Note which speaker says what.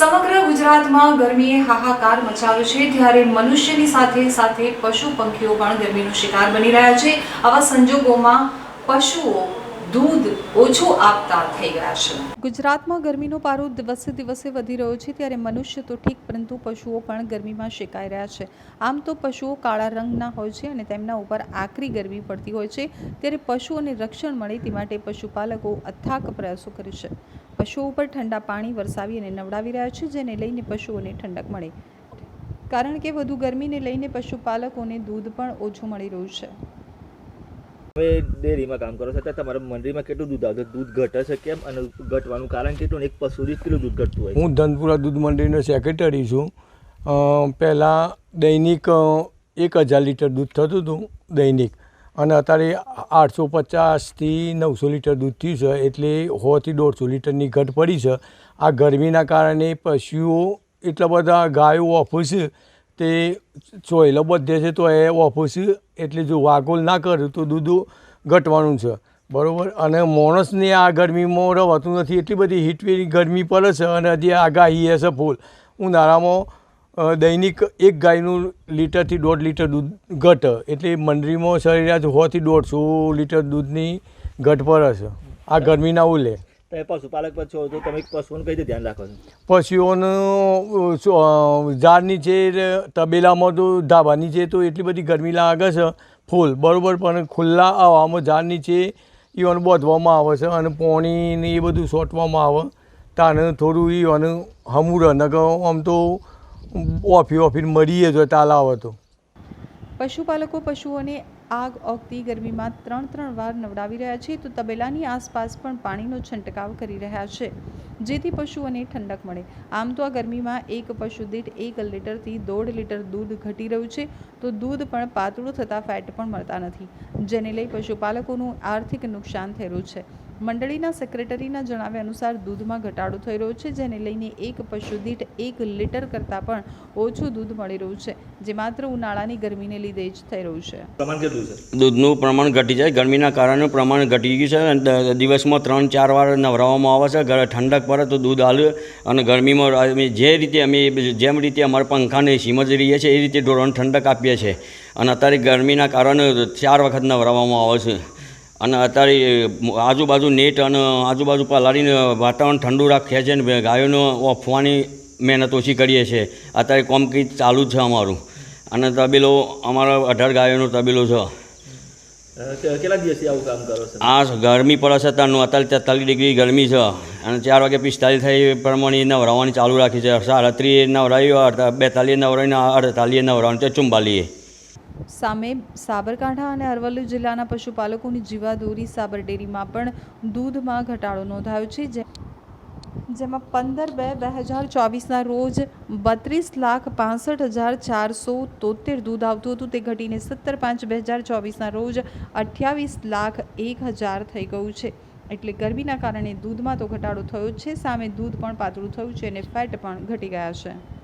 Speaker 1: ગુજરાતમાં ગરમીએ હાહાકાર મચાવ્યો છે ત્યારે મનુષ્યની સાથે સાથે પશુ પંખીઓ પણ ગરમીનો શિકાર બની રહ્યા છે. આવા સંજોગોમાં પશુઓ દૂધ ઓછું આપતા થઈ ગયા છે. ગુજરાતમાં ગરમીનો પારો દિવસે દિવસે વધી રહ્યો છે ત્યારે મનુષ્ય તો ઠીક, પરંતુ પશુઓ પણ ગરમીમાં શેકાઈ રહ્યા છે. આમ તો પશુઓ કાળા રંગના હોય છે અને તેમના ઉપર આકરી ગરમી પડતી હોય છે. ત્યારે પશુઓને રક્ષણ મળે તે માટે પશુપાલકો અથાક પ્રયાસો કરે છે. પશુઓ ઉપર ઠંડા પાણી વરસાવી અને નવડાવી રહ્યા છે જેને લઈને પશુઓને ઠંડક મળે. કારણ કે વધુ ગરમીને લઈને પશુપાલકોને દૂધ પણ ઓછું મળી રહ્યું છે.
Speaker 2: તમે ડેરીમાં કામ કરો છો તો તમારા મંડળીમાં કેટલું દૂધ આવતું દૂધ ઘટે છે કેમ? અને ઘટવાનું કારણ કેટલું? એક પશુ દીઠ કેટલું દૂધ ઘટતું હોય
Speaker 3: હું ધનપુરા દૂધ મંડળીનો સેક્રેટરી છું. પહેલાં દૈનિક એક હજાર લીટર દૂધ થતું હતું દૈનિક. અને અત્યારે આઠસો પચાસથી નવસો લીટર દૂધ થયું છે, એટલે સોથી દોઢસો લીટરની ઘટ પડી છે. આ ગરમીના કારણે પશુઓ એટલા બધા ગાયો, ઓફિસ તે ચોયલો બધે છે તો એ ઓફિસ એટલે જો વાગોલ ના કરે તો દૂધ ઘટવાનું છે. બરાબર? અને માણસને આ ગરમીમાં રહેવાતું નથી, એટલી બધી હીટવેની ગરમી પડે છે અને હજી આગાહી છે ફૂલ. ઉનાળામાં દૈનિક એક ગાયનું લીટરથી દોઢ લીટર દૂધ ઘટ એટલે મંડળીમાં સરેરાશ સોથી દોઢસો લીટર દૂધની ઘટ પર હશે. આ ગરમીના ઉલે.
Speaker 2: પશુપાલક પર તો તમે પશુઓનું કઈ રીતે ધ્યાન રાખો છો?
Speaker 3: પશુઓનું ઝાડની છે તબેલામાં તો ધાબાની છે તો એટલી બધી ગરમી લાગે છે ફૂલ. બરાબર પણ ખુલ્લા હવામાં ઝાડની છે ઈવન બાંધવામાં આવે છે અને પોણીને એ બધું સોટવામાં આવે તાને થોડું ઈવન અને હમુર નગર આમ તો ઓફી ઓફી મળીએ જો તાલાવ હતો.
Speaker 1: પશુપાલકો પશુઓને આગ ઓગતી ગરમીમાં ત્રણ ત્રણ વાર નવડાવી રહ્યા છે તો તબેલાની આસપાસ પણ પાણીનો છંટકાવ કરી રહ્યા છે. જેથી પશુઓને ઠંડક મળે. આમ તો આ ગરમીમાં એક પશુ દીઠ એક લીટરથી દોઢ લીટર દૂધ ઘટી રહ્યું છે. તો દૂધ પણ પાતળું થતાં ફેટ પણ મળતા નથી. જેને લઈ પશુપાલકોનું આર્થિક નુકસાન થયેલું છે. મંડળીના સેક્રેટરીના જણાવ્યા અનુસાર દૂધમાં ઘટાડો થઈ રહ્યો છે જેને લઈને એક પશુ દીઠ એક લીટર કરતાં પણ ઓછું દૂધ મળી રહ્યું છે જે માત્ર ઉનાળાની ગરમીને લીધે જ થઈ રહ્યું છે.
Speaker 2: પ્રમાણ કેટલું છે?
Speaker 4: દૂધનું પ્રમાણ ઘટી જાય. ગરમીના કારણે પ્રમાણ ઘટી ગયું છે અને દિવસમાં ત્રણ ચાર વાર નવરાવવામાં આવે છે. ઠંડક પડે તો દૂધ હાલ અને ગરમીમાં અમે જે રીતે અમે જેમ રીતે અમારા પંખાને સીમજ રહીએ છીએ એ રીતે ઢોરણ ઠંડક આપીએ છીએ. અને અત્યારે ગરમીના કારણે ચાર વખત નવરાવવામાં આવે છે. અને અત્યારે આજુબાજુ નેટ અને આજુબાજુ પલાળીને વાતાવરણ ઠંડુ રાખીએ છીએ ને ગાયોને ઓફવાની મહેનત ઓછી કરીએ છીએ અત્યારે કોમકી ચાલુ જ છે અમારું. અને તબેલો અમારા અઢાર ગાયોનો તબેલો છે.
Speaker 2: કેટલા દિવસથી આવું કામ કરો છો?
Speaker 4: આ ગરમી પડે છે ત્યારનું અત્યારે તેતાલીસ ડિગ્રી ગરમી છે. અને ચાર વાગે પિસ્તાલીસ થઈ એ પ્રમાણે નવરાવવાની ચાલુ રાખી છે. સાડત્રીસ નવરાવી બેતાલીસ નવરાવીને અડતાલીસ નવરાવીને. તે ચુમ્બાલીએ
Speaker 1: સામે સાબરકાંઠા અને અરવલ્લી જિલ્લાના પશુપાલકોની જીવાદોરી સાબર ડેરીમાં પણ દૂધમાં ઘટાડો નોંધાયો છે જેમાં પંદર બે બે હજાર ચોવીસના રોજ બત્રીસ લાખ પાસઠ હજાર ચારસો તોતેર દૂધ આવતું હતું. તે ઘટીને સત્તર પાંચ બે હજાર ચોવીસના રોજ અઠ્યાવીસ લાખ એક હજાર થઈ ગયું છે. એટલે ગરમીના કારણે દૂધમાં તો ઘટાડો થયો છે, સામે દૂધ પણ પાતળું થયું છે અને ફેટ પણ ઘટી ગયા છે.